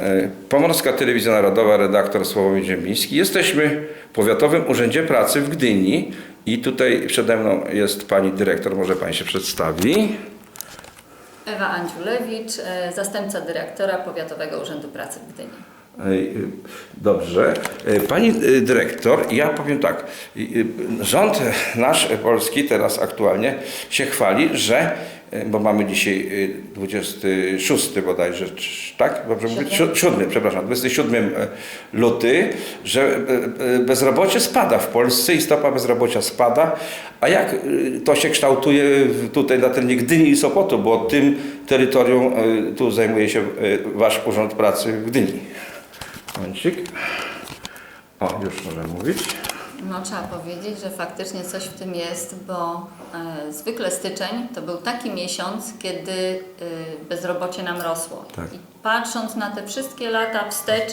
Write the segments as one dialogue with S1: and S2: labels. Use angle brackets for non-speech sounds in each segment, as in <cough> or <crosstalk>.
S1: E, Pomorska Telewizja Narodowa, redaktor Sławomir Ziembiński. Jesteśmy w Powiatowym Urzędzie Pracy w Gdyni i tutaj przede mną jest pani dyrektor, może pani się przedstawi.
S2: Ewa Andziulewicz, e, zastępca dyrektora Powiatowego Urzędu Pracy w Gdyni.
S1: Dobrze. E, Pani y, dyrektor, ja powiem tak. y, Rząd nasz e, polski teraz aktualnie się chwali, że, e, bo mamy dzisiaj y, 26 bodajże, tak? Dobrze mówię?
S2: Siódmy.
S1: Siu- 7, przepraszam, 27 e, luty, że e, e, bezrobocie spada w Polsce i stopa bezrobocia spada. A jak to się kształtuje tutaj na terenie Gdyni i Sopotu, bo tym terytorium e, tu zajmuje się e, Wasz Urząd Pracy w Gdyni. Momencik. O, już możemy mówić.
S2: No trzeba powiedzieć, że faktycznie coś w tym jest, bo e, zwykle styczeń to był taki miesiąc, kiedy e, bezrobocie nam rosło.
S1: Tak.
S2: I patrząc na te wszystkie lata wstecz,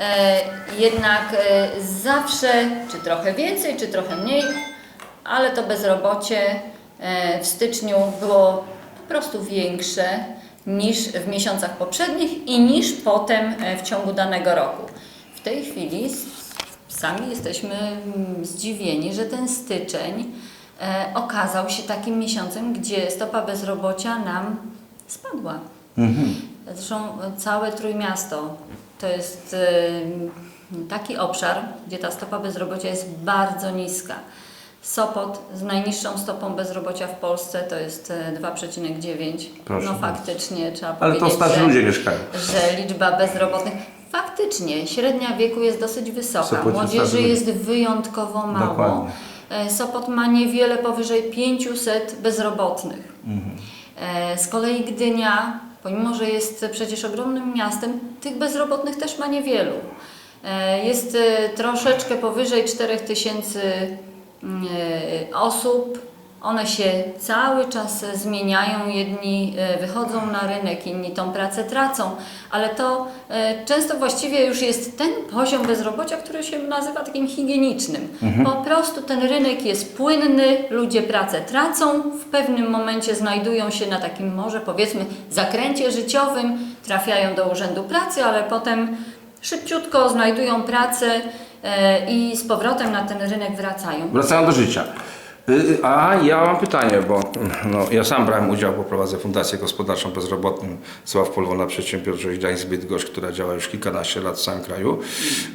S2: e, jednak e, zawsze, czy trochę więcej, czy trochę mniej, ale to bezrobocie e, w styczniu było po prostu większe niż w miesiącach poprzednich i niż potem e, w ciągu danego roku. W tej chwili sami jesteśmy mm, zdziwieni, że ten styczeń e, okazał się takim miesiącem, gdzie stopa bezrobocia nam spadła. Zresztą e, całe Trójmiasto to jest e, taki obszar, gdzie ta stopa bezrobocia jest bardzo niska. Sopot z najniższą stopą bezrobocia w Polsce to jest e, 2,9.
S1: Proszę
S2: No
S1: bardzo.
S2: faktycznie trzeba
S1: Ale to
S2: powiedzieć,
S1: starzy
S2: że,
S1: ludzie mieszkają.
S2: że liczba bezrobotnych faktycznie średnia wieku jest dosyć wysoka.
S1: Sopocie
S2: Młodzieży jest wyjątkowo mało.
S1: Dokładnie.
S2: E, Sopot ma niewiele powyżej 500 bezrobotnych. E, Z kolei Gdynia, pomimo że jest przecież ogromnym miastem, tych bezrobotnych też ma niewielu. E, Jest e, troszeczkę powyżej 4000 mm, e, osób. One się cały czas zmieniają, jedni e, wychodzą na rynek, inni tą pracę tracą, ale to e, często właściwie już jest ten poziom bezrobocia, który się nazywa takim higienicznym. Po prostu ten rynek jest płynny, ludzie pracę tracą, w pewnym momencie znajdują się na takim może powiedzmy zakręcie życiowym, trafiają do urzędu pracy, ale potem szybciutko znajdują pracę e, i z powrotem na ten rynek wracają.
S1: Wracając do życia. Y, A ja mam pytanie, bo no, ja sam brałem udział, bo prowadzę Fundację Gospodarczą Bezrobotnym Sław Polwona Przedsiębiorczość Gdańsk Bydgoszcz, która działa już kilkanaście lat w całym kraju.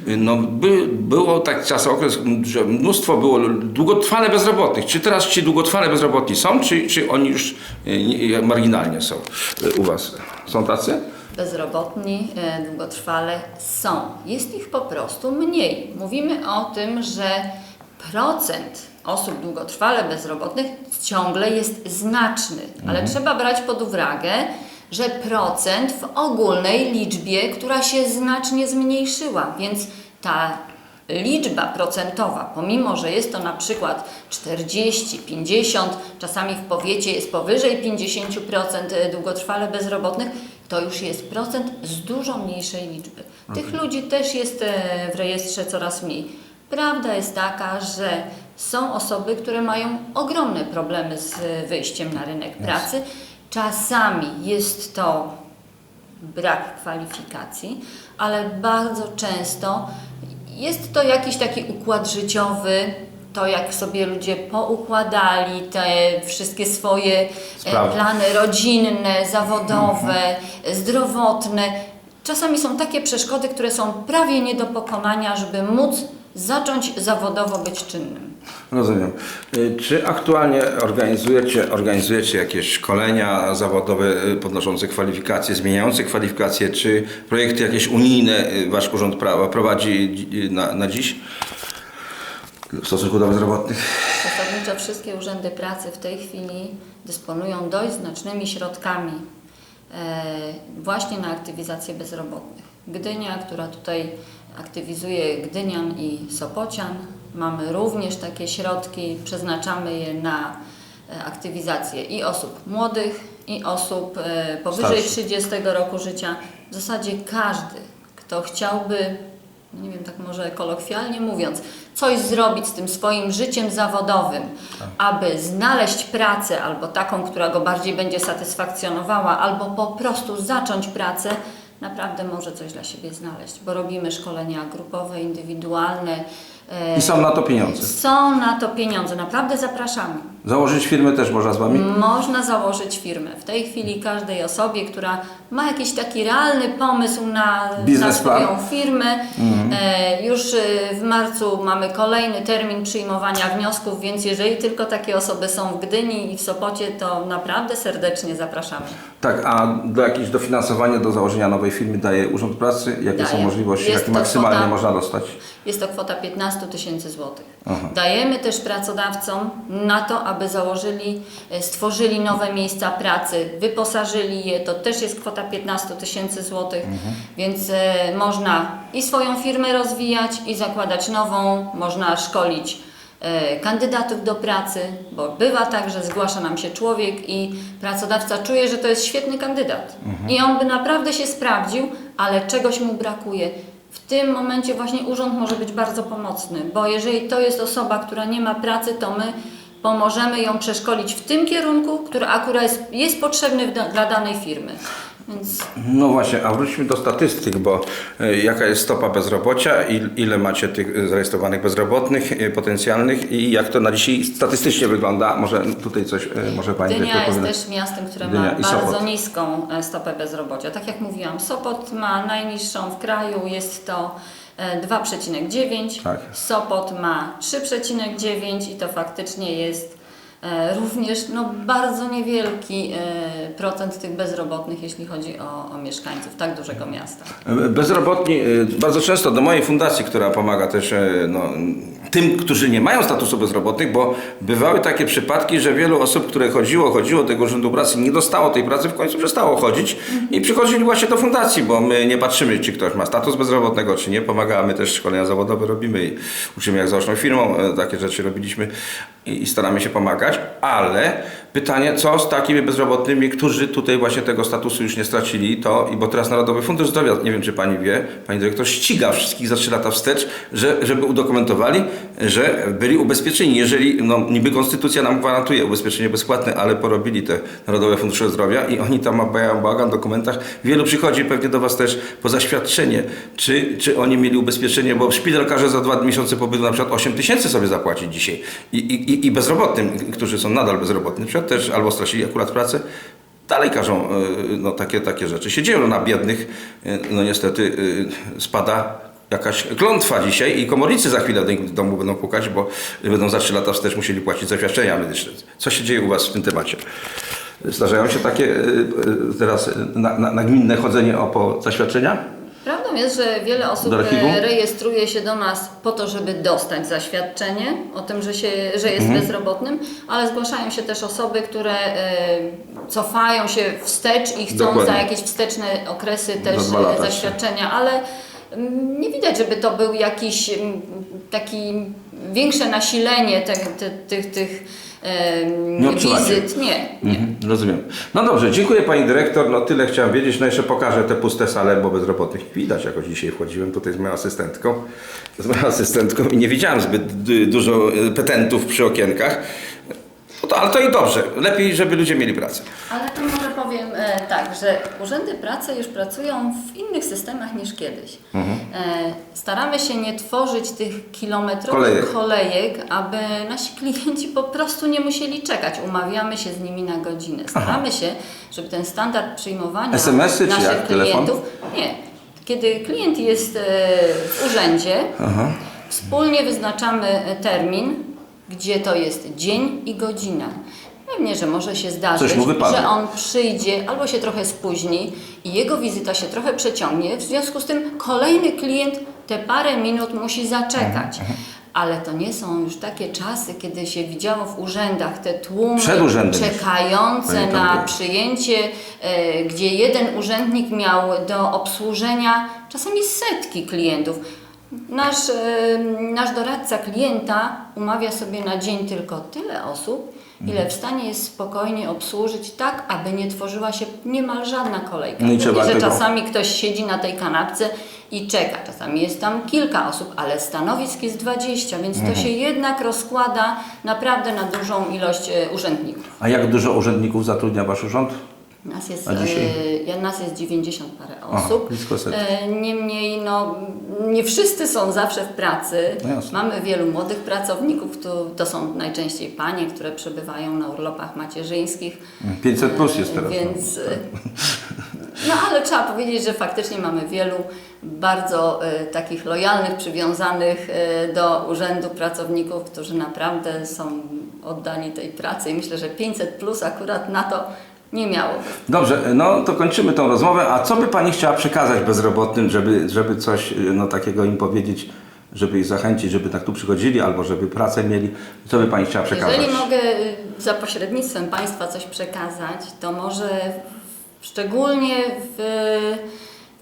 S1: Y, No, by, było tak czas, okres, że mnóstwo było długotrwale bezrobotnych. Czy teraz ci długotrwale bezrobotni są, czy, czy oni już y, nie- marginalnie są y, u Was? Są tacy?
S2: Bezrobotni e, długotrwale są. Jest ich po prostu mniej. Mówimy o tym, że procent osób długotrwale bezrobotnych ciągle jest znaczny, ale trzeba brać pod uwagę, że procent w ogólnej liczbie, która się znacznie zmniejszyła, więc ta liczba procentowa, pomimo że jest to na przykład 40, 50, czasami w powiecie jest powyżej 50% długotrwale bezrobotnych, to już jest procent z dużo mniejszej liczby. Tych ludzi też jest e, w rejestrze coraz mniej. Prawda jest taka, że są osoby, które mają ogromne problemy z e, wyjściem na rynek pracy. Czasami jest to brak kwalifikacji, ale bardzo często jest to jakiś taki układ życiowy, to jak sobie ludzie poukładali te wszystkie swoje e,
S1: Sprawy.
S2: plany rodzinne, zawodowe, zdrowotne. Czasami są takie przeszkody, które są prawie nie do pokonania, żeby móc zacząć zawodowo być czynnym.
S1: Rozumiem. Y, Czy aktualnie organizujecie, organizujecie jakieś szkolenia zawodowe y, podnoszące kwalifikacje, zmieniające kwalifikacje, czy projekty jakieś unijne Wasz Urząd Prawa prowadzi dzi- na, na dziś w stosunku do bezrobotnych?
S2: Zasadniczo wszystkie urzędy pracy w tej chwili dysponują dość znacznymi środkami e, właśnie na aktywizację bezrobotnych. Gdynia, która tutaj aktywizuje Gdynian i Sopocian, mamy również takie środki, przeznaczamy je na e, aktywizację i osób młodych, i osób e, powyżej
S1: Starszych.
S2: 30 roku życia. W zasadzie każdy, kto chciałby no nie wiem, tak może kolokwialnie mówiąc, coś zrobić z tym swoim życiem zawodowym, aby znaleźć pracę albo taką, która go bardziej będzie satysfakcjonowała, albo po prostu zacząć pracę, naprawdę może coś dla siebie znaleźć, bo robimy szkolenia grupowe, indywidualne. e,
S1: I są na to pieniądze.
S2: Są na to pieniądze, naprawdę zapraszamy.
S1: Założyć firmę też można z Wami?
S2: Można założyć firmę. W tej chwili każdej osobie, która ma jakiś taki realny pomysł na, na
S1: Biznesplan.
S2: swoją firmę, e, już e, w marcu mamy kolejny termin przyjmowania wniosków, więc jeżeli tylko takie osoby są w Gdyni i w Sopocie, to naprawdę serdecznie zapraszamy.
S1: Tak, a do jakiegoś dofinansowania do założenia nowej firmy daje Urząd Pracy? Jakie są
S2: Daje.
S1: możliwości?
S2: Jest
S1: Jakie maksymalnie
S2: kwota-
S1: można dostać?
S2: Jest to kwota 15 tysięcy złotych. Dajemy też pracodawcom na to, aby założyli, e, stworzyli nowe miejsca pracy, wyposażyli je. To też jest kwota 15 tysięcy złotych, więc e, można i swoją firmę rozwijać, i zakładać nową, można szkolić e, kandydatów do pracy, bo bywa tak, że zgłasza nam się człowiek i pracodawca czuje, że to jest świetny kandydat i on by naprawdę się sprawdził, ale czegoś mu brakuje. W tym momencie właśnie urząd może być bardzo pomocny, bo jeżeli to jest osoba, która nie ma pracy, to my pomożemy ją przeszkolić w tym kierunku, który akurat jest, jest potrzebny da, dla danej firmy. Więc
S1: No właśnie, a wróćmy do statystyk, bo e, jaka jest stopa bezrobocia, il, ile macie tych zarejestrowanych bezrobotnych e, potencjalnych i jak to na dzisiaj statystycznie wygląda? Może tutaj coś, e, może Pani dyrektor
S2: jest też miastem, które
S1: Gdynia
S2: ma bardzo niską stopę bezrobocia. Tak jak mówiłam, Sopot ma najniższą w kraju, jest to 2,9,
S1: Tak.
S2: Sopot ma 3,9 i to faktycznie jest e, również no, bardzo niewielki e, procent tych bezrobotnych, jeśli chodzi o, o mieszkańców tak dużego miasta.
S1: Bezrobotni, y, bardzo często do mojej fundacji, która pomaga też no, tym, którzy nie mają statusu bezrobotnych, bo bywały takie przypadki, że wielu osób, które chodziło, chodziło do tego Urzędu Pracy, nie dostało tej pracy, w końcu przestało chodzić i przychodzili właśnie do fundacji, bo my nie patrzymy, czy ktoś ma status bezrobotnego, czy nie. Pomagamy też szkolenia zawodowe robimy i uczymy jak zaoczną firmą, e, takie rzeczy robiliśmy i, staramy się pomagać, ale pytanie, co z takimi bezrobotnymi, którzy tutaj właśnie tego statusu już nie stracili, to i bo teraz Narodowy Fundusz Zdrowia, nie wiem czy pani wie, pani dyrektor ściga wszystkich za 3 lata wstecz, że, żeby udokumentowali, że byli ubezpieczeni. Jeżeli, no niby konstytucja nam gwarantuje ubezpieczenie bezpłatne, ale porobili te Narodowe Fundusze Zdrowia i oni tam mają bałagan w dokumentach. Wielu przychodzi pewnie do was też po zaświadczenie, czy, czy oni mieli ubezpieczenie, bo szpital każe za dwa miesiące pobytu na przykład 8 tysięcy sobie zapłacić dzisiaj. I, i, i- I bezrobotnym, którzy są nadal bezrobotni, przykład też albo stracili akurat pracę, dalej każą y, no, takie, takie rzeczy. Się dzieją na biednych, y, no niestety y, spada jakaś klątwa dzisiaj i komornicy za chwilę do domu będą pukać, bo będą za 3 lata wstecz musieli płacić zaświadczenia medyczne. Co się dzieje u Was w tym temacie? Zdarzają się takie teraz y, na, na, nagminne chodzenie o po zaświadczenia?
S2: Prawdą jest, że wiele osób e, rejestruje się do nas po to, żeby dostać zaświadczenie o tym, że, się, że jest
S1: Mhm.
S2: bezrobotnym, ale zgłaszają się też osoby, które e, cofają się wstecz i chcą
S1: Dokładnie.
S2: za jakieś wsteczne okresy też e, zaświadczenia, ale nie widać, żeby to był jakiś taki większe nasilenie tych, tych em,
S1: Nie
S2: wizyt. Nie, nie.
S1: Mhm, rozumiem. No dobrze, dziękuję Pani Dyrektor. No tyle chciałem wiedzieć. No jeszcze pokażę te puste sale, bo bezrobotnych widać. Jakoś dzisiaj wchodziłem tutaj z moją asystentką. <laughs> Z moją asystentką i nie widziałem zbyt du- dużo y, petentów przy okienkach. No to, ale to i dobrze. Lepiej, żeby ludzie mieli pracę.
S2: Ale to może powiem e, tak, że urzędy pracy już pracują w innych systemach niż kiedyś.
S1: Mhm.
S2: E, staramy się nie tworzyć tych kilometrowych
S1: Kolejek.
S2: kolejek. aby nasi klienci po prostu nie musieli czekać. Umawiamy się z nimi na godzinę. Staramy się, żeby ten standard przyjmowania
S1: SMS-y
S2: naszych
S1: jak? Telefon?
S2: klientów. Nie. Kiedy klient jest e, w urzędzie, Wspólnie wyznaczamy termin, gdzie to jest dzień i godzina. Pewnie, że może się zdarzyć,
S1: Coś mu wypadnie.
S2: że on przyjdzie albo się trochę spóźni i jego wizyta się trochę przeciągnie. W związku z tym kolejny klient te parę minut musi zaczekać.
S1: Mhm,
S2: Ale to nie są już takie czasy, kiedy się widziało w urzędach te tłumy
S1: Przed urzędem już.
S2: czekające
S1: Pamiętam
S2: na
S1: było.
S2: przyjęcie, e, gdzie jeden urzędnik miał do obsłużenia czasami setki klientów. Nasz, e, nasz doradca klienta umawia sobie na dzień tylko tyle osób,
S1: Mhm.
S2: ile w stanie jest spokojnie obsłużyć, tak aby nie tworzyła się niemal żadna kolejka.
S1: No i
S2: Mówię,
S1: trzeba
S2: że czasami ktoś siedzi na tej kanapce i czeka. Czasami jest tam kilka osób, ale stanowisk jest 20, więc
S1: Mhm.
S2: to się jednak rozkłada naprawdę na dużą ilość e, urzędników.
S1: A jak dużo urzędników zatrudnia Wasz urząd?
S2: Nas jest,
S1: A dzisiaj?
S2: e, nas jest 90 parę osób.
S1: blisko setki.
S2: E, Niemniej no, nie wszyscy są zawsze w pracy.
S1: No jasne.
S2: Mamy wielu młodych pracowników, to, to są najczęściej panie, które przebywają na urlopach macierzyńskich.
S1: 500 plus jest teraz. no.
S2: Więc, e, <laughs> no ale trzeba powiedzieć, że faktycznie mamy wielu bardzo e, takich lojalnych, przywiązanych e, do urzędu pracowników, którzy naprawdę są oddani tej pracy i myślę, że 500 plus akurat na to nie miało.
S1: Dobrze, no to kończymy tą rozmowę. A co by Pani chciała przekazać bezrobotnym, żeby, żeby coś y, no, takiego im powiedzieć, żeby ich zachęcić, żeby tak tu przychodzili, albo żeby pracę mieli? Co by Pani chciała przekazać?
S2: Jeżeli mogę y, za pośrednictwem Państwa coś przekazać, to może szczególnie w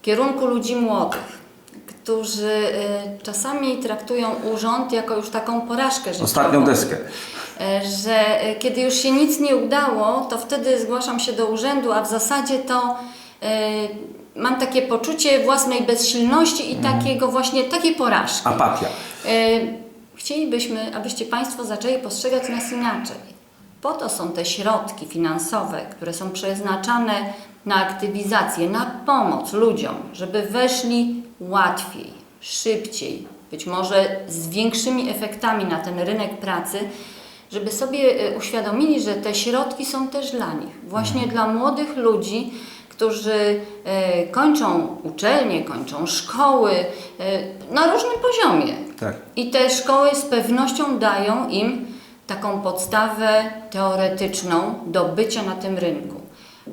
S2: kierunku ludzi młodych, którzy y, czasami traktują urząd jako już taką porażkę życiową.
S1: Ostatnią deskę.
S2: E, że e, kiedy już się nic nie udało, to wtedy zgłaszam się do urzędu, a w zasadzie to mam takie poczucie własnej bezsilności i takiego właśnie takiej porażki.
S1: Apatia.
S2: Chcielibyśmy, abyście Państwo zaczęli postrzegać nas inaczej. Po to są te środki finansowe, które są przeznaczane na aktywizację, na pomoc ludziom, żeby weszli łatwiej, szybciej, być może z większymi efektami na ten rynek pracy, żeby sobie e, uświadomili, że te środki są też dla nich, właśnie dla młodych ludzi, którzy e, kończą uczelnie, kończą szkoły e, na różnym poziomie.
S1: Tak.
S2: I te szkoły z pewnością dają im taką podstawę teoretyczną do bycia na tym rynku.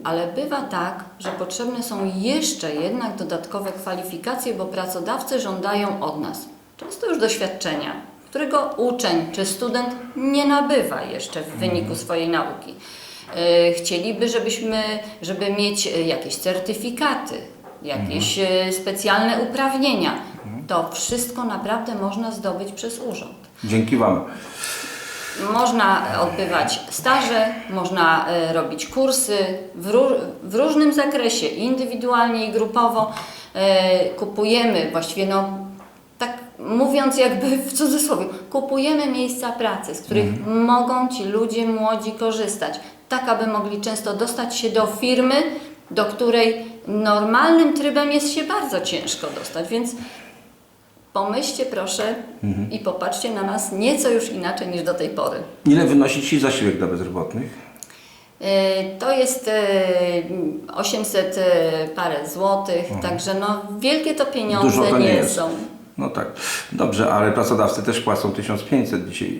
S2: Ale bywa tak, że potrzebne są jeszcze jednak dodatkowe kwalifikacje, bo pracodawcy żądają od nas często już doświadczenia, którego uczeń czy student nie nabywa jeszcze w wyniku swojej nauki. E, Chcieliby, żebyśmy, żeby mieć e, jakieś certyfikaty, jakieś e, specjalne uprawnienia. To wszystko naprawdę można zdobyć przez urząd.
S1: Dzięki Wam.
S2: Można odbywać staże, można e, robić kursy w, ró- w różnym zakresie, indywidualnie i grupowo. E, Kupujemy, właściwie no, tak mówiąc jakby <laughs> w cudzysłowie, kupujemy miejsca pracy, z których mogą ci ludzie młodzi korzystać, tak aby mogli często dostać się do firmy, do której normalnym trybem jest się bardzo ciężko dostać, więc pomyślcie proszę i popatrzcie na nas nieco już inaczej niż do tej pory.
S1: Ile wynosi Ci zasiłek dla bezrobotnych?
S2: E, To jest e, 800 e, parę złotych, także no wielkie to pieniądze
S1: Dużo to nie
S2: nie
S1: jest.
S2: są.
S1: No tak. Dobrze, ale pracodawcy też płacą 1500 dzisiaj.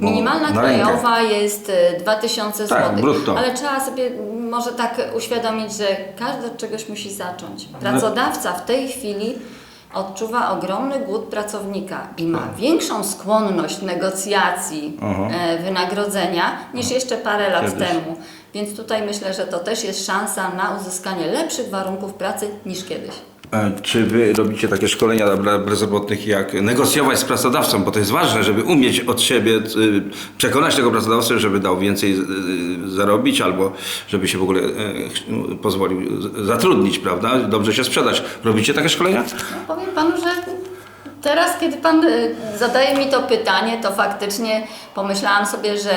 S1: No
S2: Minimalna krajowa jest e, 2000
S1: Tak,
S2: zł.
S1: brutto.
S2: Ale trzeba sobie może tak uświadomić, że każdy od czegoś musi zacząć. Pracodawca w tej chwili odczuwa ogromny głód pracownika i ma większą skłonność negocjacji
S1: Aha.
S2: e, wynagrodzenia niż jeszcze parę lat
S1: Kiedyś.
S2: temu. Więc tutaj myślę, że to też jest szansa na uzyskanie lepszych warunków pracy niż kiedyś.
S1: E, Czy wy robicie takie szkolenia dla bezrobotnych, jak negocjować z pracodawcą? Bo to jest ważne, żeby umieć od siebie y, przekonać tego pracodawcę, żeby dał więcej y, zarobić, albo żeby się w ogóle ch- pozwolił zatrudnić, prawda? Dobrze się sprzedać. Robicie takie szkolenia?
S2: No, powiem panu, że teraz, kiedy pan zadaje mi to pytanie, to faktycznie pomyślałam sobie, że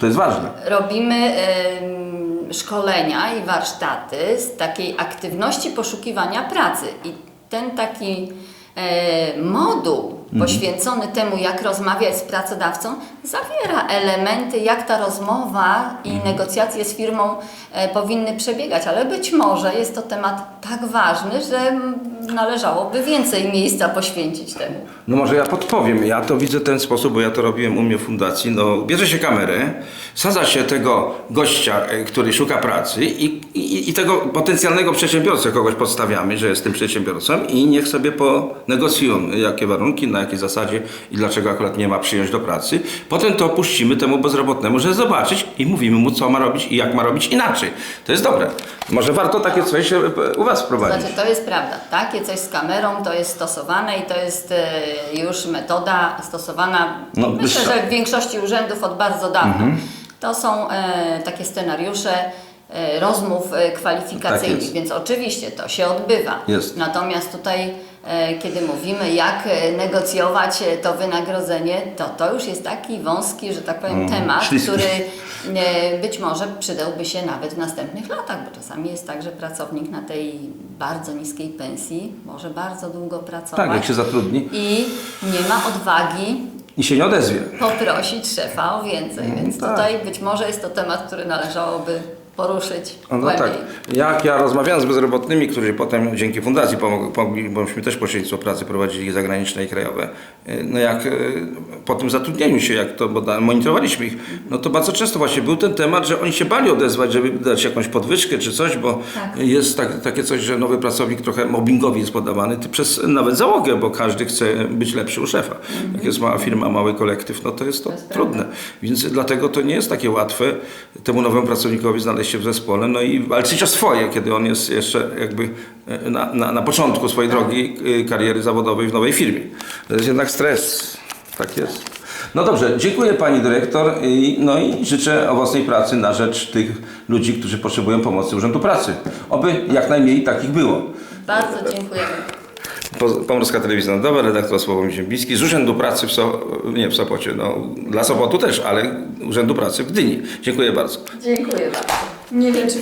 S1: to jest ważne.
S2: robimy szkolenia i warsztaty z takiej aktywności poszukiwania pracy. I ten taki e, moduł poświęcony temu, jak rozmawiać z pracodawcą, zawiera elementy, jak ta rozmowa i negocjacje z firmą e, powinny przebiegać, ale być może jest to temat tak ważny, że należałoby więcej miejsca poświęcić temu.
S1: No może ja podpowiem. Ja to widzę w ten sposób, bo ja to robiłem u mnie w fundacji. No, bierze się kamerę, sadza się tego gościa, e, który szuka pracy i, i, i tego potencjalnego przedsiębiorcę kogoś podstawiamy, że jest tym przedsiębiorcą i niech sobie ponegocjują, jakie warunki, na jakiej zasadzie i dlaczego akurat nie ma przyjąć do pracy. Potem to puścimy temu bezrobotnemu, żeby zobaczyć i mówimy mu, co ma robić i jak ma robić inaczej. To jest dobre. Może warto takie coś e, u Was wprowadzić.
S2: Znaczy, to jest prawda. Takie coś z kamerą to jest stosowane i to jest e, już metoda stosowana,
S1: No,
S2: myślę, że w większości urzędów od bardzo dawna. To są e, takie scenariusze rozmów
S1: Tak
S2: kwalifikacyjnych,
S1: jest.
S2: więc oczywiście to się odbywa.
S1: Jest.
S2: Natomiast tutaj kiedy mówimy, jak e, negocjować e, to wynagrodzenie, to to już jest taki wąski, że tak powiem, temat,
S1: śliski.
S2: który e, być może przydałby się nawet w następnych latach, bo czasami jest tak, że pracownik na tej bardzo niskiej pensji może bardzo długo pracować
S1: Tak, jak się zatrudni
S2: i nie ma odwagi
S1: i się nie odezwie.
S2: poprosić szefa o więcej, więc
S1: tak.
S2: tutaj być może jest to temat, który należałoby poruszyć
S1: No, no tak. Jak ja rozmawiałem z bezrobotnymi, którzy potem dzięki fundacji pomogli, pomogli bo myśmy też pośrednictwo pracy prowadzili zagraniczne i krajowe. Y, No jak y, po tym zatrudnieniu się, jak to bo monitorowaliśmy ich, no to bardzo często właśnie był ten temat, że oni się bali odezwać, żeby dać jakąś podwyżkę czy coś, bo
S2: Tak.
S1: jest tak, takie coś, że nowy pracownik trochę mobbingowi jest podawany przez nawet załogę, bo każdy chce być lepszy u szefa. Jak jest mała firma, mały kolektyw, no to jest to
S2: To jest
S1: trudne. Więc dlatego to nie jest takie łatwe temu nowemu pracownikowi znaleźć się w zespole, no i walczyć o swoje, kiedy on jest jeszcze jakby e, na, na, na początku swojej drogi e, kariery zawodowej w nowej firmie. To jest jednak stres. Tak jest. No dobrze, dziękuję Pani Dyrektor i, no i życzę owocnej pracy na rzecz tych ludzi, którzy potrzebują pomocy Urzędu Pracy. Oby jak najmniej takich było.
S2: Bardzo dziękujemy.
S1: Po- Pomorska Telewizja Narodowa, redaktor Sławomir Ziembiski z Urzędu Pracy w, so, nie w Sopocie, no, dla Sopotu też, ale Urzędu Pracy w Gdyni. Dziękuję bardzo.
S2: Dziękuję bardzo.
S3: Wiem, czy